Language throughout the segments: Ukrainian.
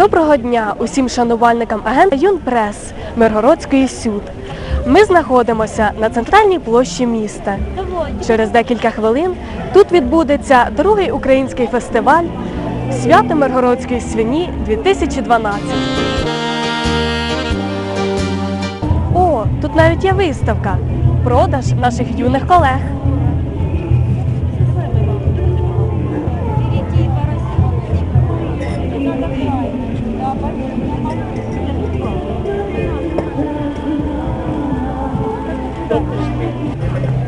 Доброго дня усім шанувальникам агента Юнпрес Миргородської СЮД. Ми знаходимося на центральній площі міста. Через декілька хвилин тут відбудеться другий український фестиваль Свято Миргородської свині 2012. О, тут навіть є виставка. Продаж наших юних колег.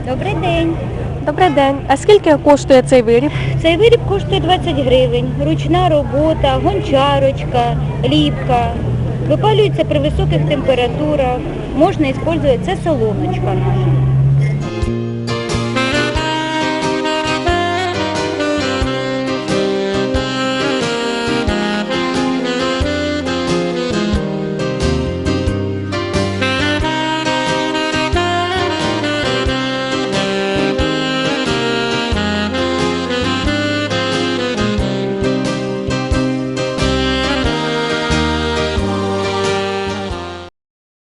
Добрий день. Добрий день. А скільки коштує цей виріб? Цей виріб коштує 20 гривень. Ручна робота, гончарочка, ліпка. Випалюється при високих температурах. Можна використовувати, це солоночка наша.